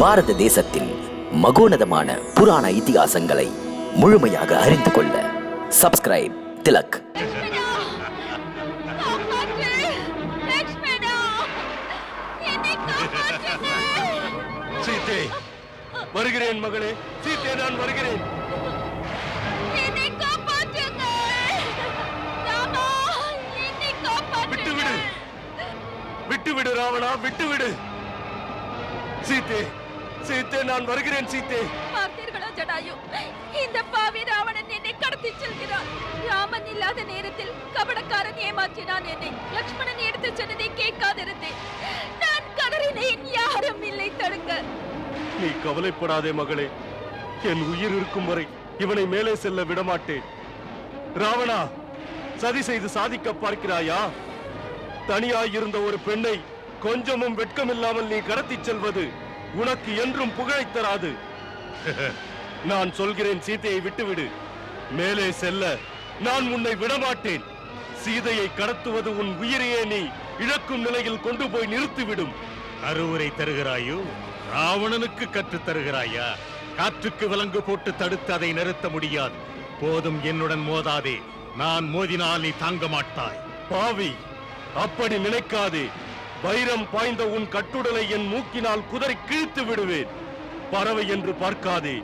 பாரத தேசத்தின் மகோனதமான புராண இதிகாசங்களை முழுமையாக அறிந்து கொள்ள சப்ஸ்கிரைப் திலக். சீதே வருகிறேன் மகளே. சீதே நான் வருகிறேன். என்னை காப்பாற்றுங்க ராமா என்னை விட்டு காப்பாற்றுங்க விடு விட்டு விடு ராவணா விட்டு விடு சீதே சீதே நான் வருகிறேன் சீதே பார்த்தீர்களா ஜடாயு? இந்த பாவி ராவணன் என்னை கடத்தி செல்கிறான். ராமன் இல்லாத நேரத்தில் கபடக்காரன் ஏமாற்றினான் என்னை. லக்ஷ்மணன் எடுத்து சொன்னதை கேட்காதிருந்தேன். நான் கதறினேன் யாரும் இல்லை தடுக்க நீ கவலைப்படாதே மகளே. என் உயிர் இருக்கும் வரை இவனை மேலே செல்ல விடமாட்டேன். ராவணா சதி செய்து சாதிக்க பார்க்கிறாயா? தனியாய் இருந்த ஒரு பெண்ணை கொஞ்சமும் வெட்கமில்லாமல் நீ கடத்திச் செல்வது உனக்கு என்றும் புகழைத் தராது. நான் சொல்கிறேன் சீதையை விட்டுவிடு. மேலே செல்ல நான் உன்னை விடமாட்டேன். சீதையை கடத்துவது உன் உயிரையே நீ இழக்கும் நிலையில் கொண்டு போய் நிறுத்திவிடும். அறிவுரை தருகிறாயோ? ராவணனுக்கு கற்றுத் தருகிறாயா? காற்றுக்கு விலங்கு போட்டு தடுத்து அதை நிறுத்த முடியாது. போதும் என்னுடன் மோதாதே. நான் மோதினால் நீ தாங்க மாட்டாய். பாவி அப்படி நினைக்காதே. வைரம் பாய்ந்த உன் கட்டுடலை என் மூக்கினால் குதறி கிழித்து விடுவேன். பறவை என்று பார்க்காதே.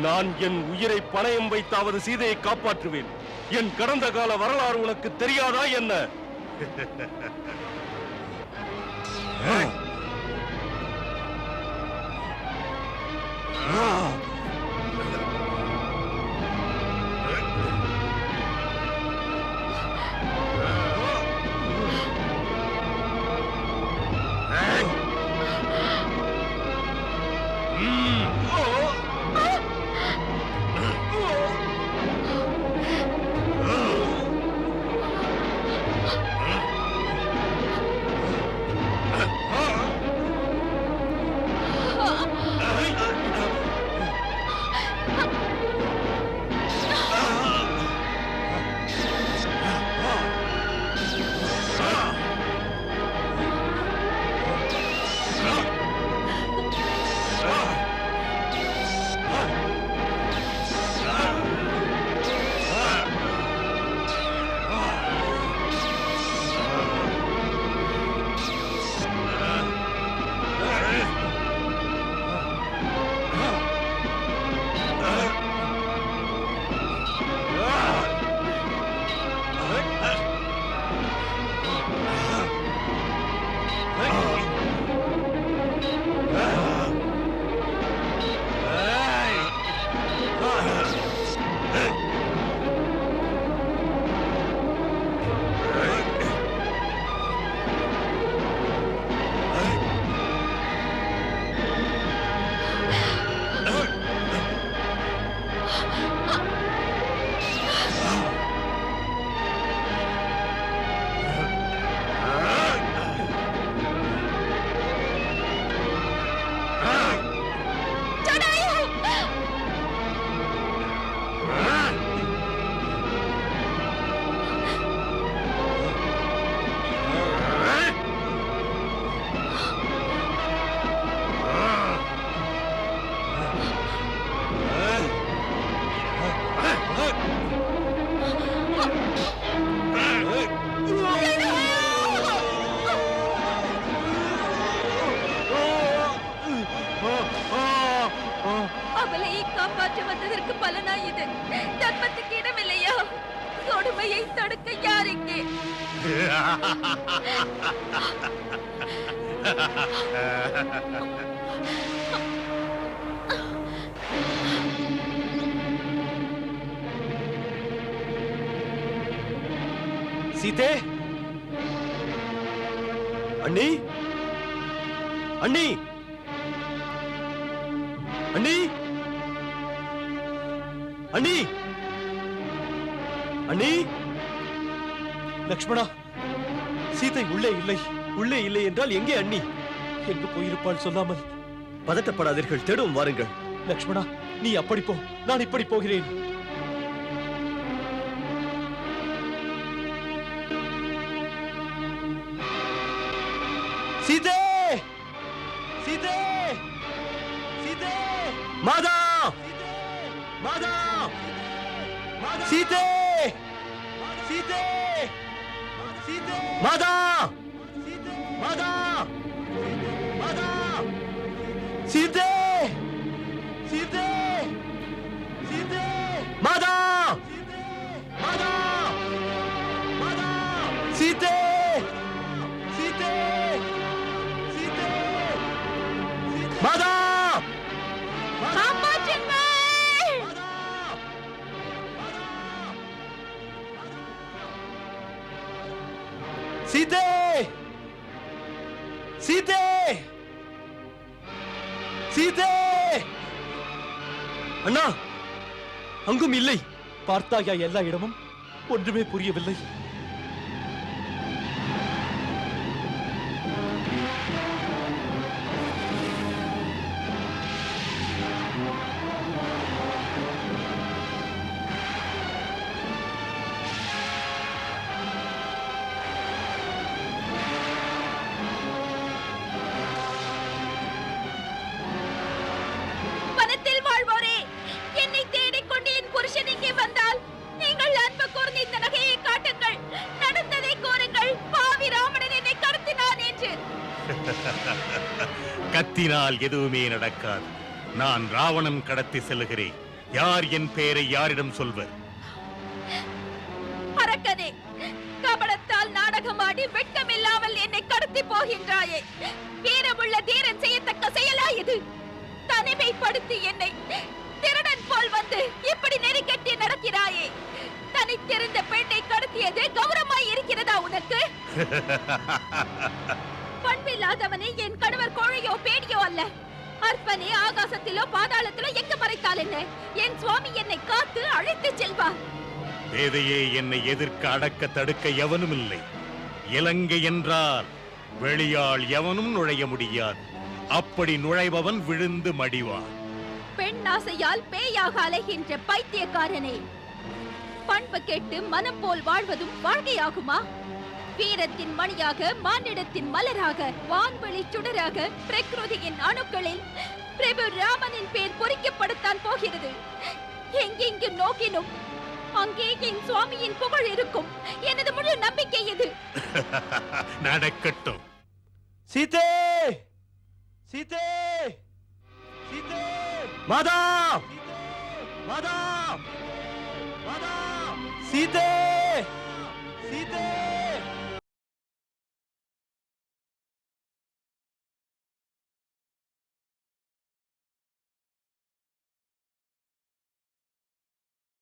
நான் என் உயிரை பணயம் வைத்தாவது சீதையை காப்பாற்றுவேன். என் கடந்த கால வரலாறு உனக்கு தெரியாதா என்ன? ஜடாயு அவளையை காப்பாற்ற வந்ததற்கு பலனா இது. தர்மத்துக்கு இடமில்லையா? கொடுமையை தடுக்க யார் இங்கே சீதே! அண்ணி! அண்ணி! அண்ணி! அண்ணி! லக்ஷ்மணா சீதை உள்ளே இல்லை உள்ளே இல்லை என்றால் எங்கே அண்ணி? எங்கு போயிருப்பாள் சொல்லாமல். பதட்டப்படாதீர்கள் தேடும் வாருங்கள். லக்ஷ்மணா நீ அப்படி போ நான் இப்படி போகிறேன். சீதே! மாதா சீதே சீதே சீதே மாதா மாதா மாதா சீதே சீதே சீதே! சீதே! சீதே! அண்ணா அங்கும் இல்லை. பார்த்தாயா எல்லா இடமும்? ஒன்றுமே புரியவில்லை. கத்தினால் எதுவுமே நடக்காது. நான் ராவணன் கடத்தி செல்கிறேன் யார் என் பெயரை யாரிடம் சொல்வர்? அரக்கனே கபடத்தால் நாடகமாடி வெட்கமில்லாமல் என்னை கடத்தி போகின்றாயே. வீரமுள்ள தீரன் செய்யத்தக்க செயலா இது? தனிமைப்படுத்தி என்னை திருடன் போல் வந்து இப்படி நெருக்கட்டி நடக்கிறாயே. தனித்திருந்த பெண்ணை கடத்தியது கௌரவமாய் இருக்கிறதா உனக்கு? பண்பில்லாதவனே என் கணவர் கோழையோ பேடியோ அல்ல. அற்பனே ஆகாசத்திலோ பாதாளத்திலோ எங்க மறைத்தால் என்ன? என் சுவாமி என்னை காத்து அழைத்துச் செல்வார். வேதையே என்னை எதிர்க்க அடக்க தடுக்க எவனும் இல்லை. இலங்கை என்றால் வெளியாள் எவனும் நுழைய முடியாது. அப்படி நுழைபவன் விழுந்து மடிவான். பெண் ஆசையால் பேயாக அலைகின்ற பைத்தியக்காரனே. பண்பு கெட்டு மனம் போல் வாழ்வதும் வாழ்க்கையாகுமா? வீரத்தின் மணியாக மானிடத்தின் மலராக வான்வெளி சுடராக பிரகிருதியின் அணுக்களில் பிரபு ராமனின் பேர் பொறிக்கப்படத்தான் போகிறது. எங்கெங்கு நோக்கினும் அங்கே என் சுவாமியின் புகழ் இருக்கும். எனது முழு நம்பிக்கை இது நடக்கட்டும். சீதே! சீதே! சீதே! மாதா! மாதா! மாதா! சீதே சீதே!